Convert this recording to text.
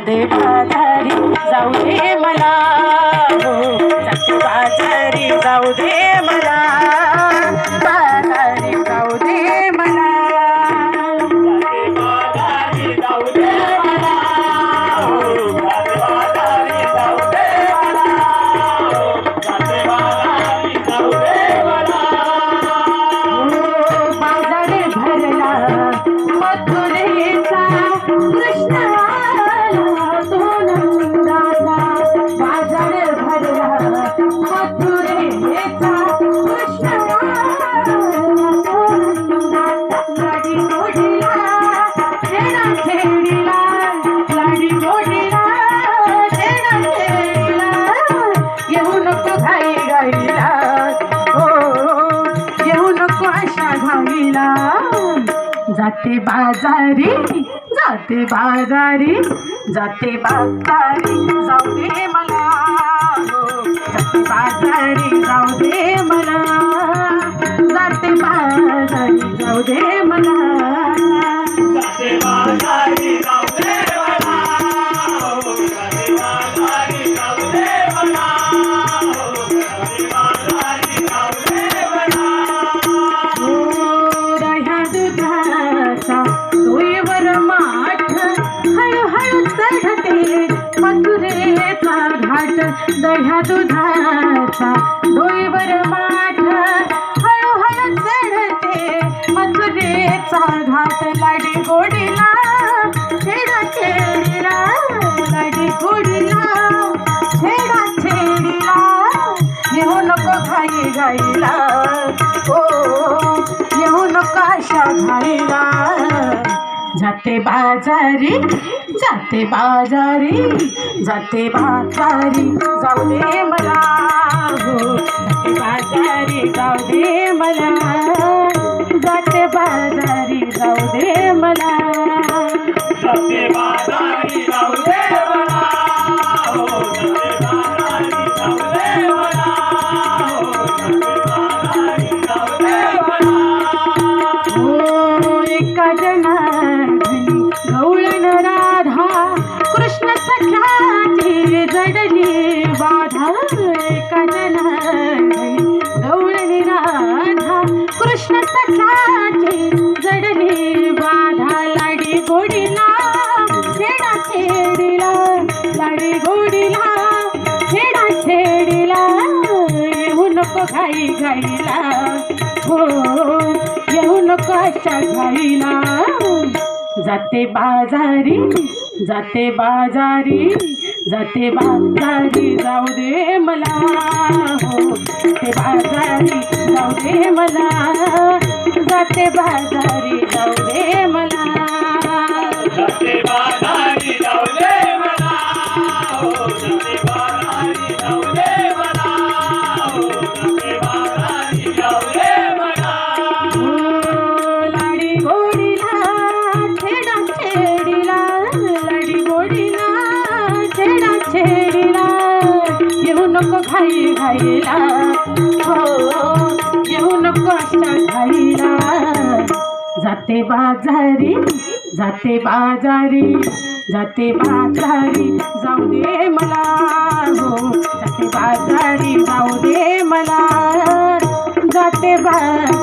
दे बाजारी जाऊ दे मला. हो जाते बाजारी जाऊ दे मला. राम जाते बाजारी जाते बाजारी जाते बाजारी जाऊ दे मला. जाते बाजारी हळूहळू चढते मथुरेचा घाट दह्या दुधाचा डोईवर माठ हळूहळू चढते मथुरेचा घाट लाडी गोडीला छेडा छेडीला लाडी गोडीला छेडा छेडीला येऊ नको घाई गाईला हो येऊ नको अशा घाईला. जाते बाजारी जाते बाजारी जाते बाजारी जाऊ दे मला. हो जाते बाजारी जाऊ दे मला. जाते बाजारी जाऊ दे मला. कृष्ण सख्याची बाधा लाडी गोडीला छेडा छेडीला लाडी गोडीला खेडा छेडीला येऊ नको घाई घाईला. हो येऊ नको अशा घाईला. जाते बाजारी जाते बाजारी. जाते बाजारी जाऊ दे मला. हो ते बाजारी जाऊ दे मला. जाते बाजारी जाऊ दे मला. नको घाई घाईला. हो येऊ नको अशा घाईला. जाते बाजारी जाते बाजारी जाते बाजारी जाऊ दे मला. हो जाते बाजारी जाऊ दे मला. जाते बाजारी